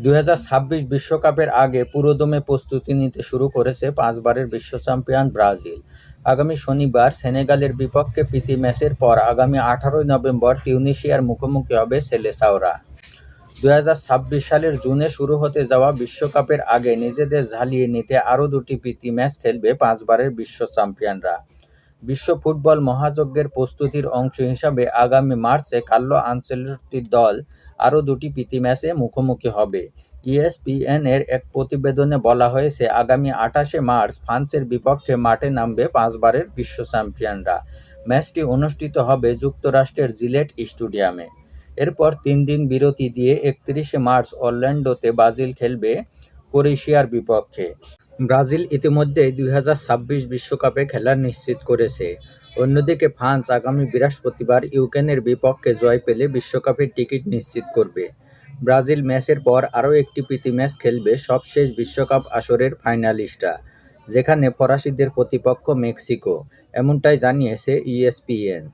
দুই বিশ্বকাপের আগে পুরোদমে প্রস্তুতি নিতে শুরু করেছে পাঁচবারের বিশ্ব চ্যাম্পিয়ন ব্রাজিল। আগামী শনিবার সেনেগালের বিপক্ষে প্রীতি ম্যাচের পর আগামী আঠারোই নভেম্বর তিউনিশিয়ার মুখোমুখি হবে সেলেসাওরা। দুই সালের জুনে শুরু হতে যাওয়া বিশ্বকাপের আগে নিজেদের ঝালিয়ে নিতে আরও দুটি প্রীতি ম্যাচ খেলবে পাঁচবারের বিশ্ব চ্যাম্পিয়নরা। বিশ্ব ফুটবল মহাযজ্ঞের প্রস্তুতির অংশ হিসাবে আগামী মার্চে কার্লো আনচেলত্তির দল আরও দুটি প্রীতি ম্যাচে মুখোমুখি হবে। ইএসপিএন এর এক প্রতিবেদনে বলা হয়েছে, আগামী আঠাশে মার্চ ফ্রান্সের বিপক্ষে মাঠে নামবে পাঁচবারের বিশ্ব চ্যাম্পিয়নরা। ম্যাচটি অনুষ্ঠিত হবে যুক্তরাষ্ট্রের জিলেট স্টেডিয়ামে। এরপর তিন দিন বিরতি দিয়ে একত্রিশে মার্চ অরল্যান্ডোতে ব্রাজিল খেলবে ক্রোয়েশিয়ার বিপক্ষে। ব্রাজিল ইতিমধ্যেই দুই বিশ্বকাপে খেলা নিশ্চিত করেছে। অন্যদিকে ফ্রান্স আগামী বৃহস্পতিবার ইউক্রেনের বিপক্ষে জয় পেলে বিশ্বকাপের টিকিট নিশ্চিত করবে। ব্রাজিল ম্যাচের পর আরও একটি প্রীতি ম্যাচ খেলবে সবশেষ বিশ্বকাপ আসরের ফাইনালিস্টরা, যেখানে ফরাসিদের প্রতিপক্ষ মেক্সিকো, এমনটাই জানিয়েছে ইএসপিএন।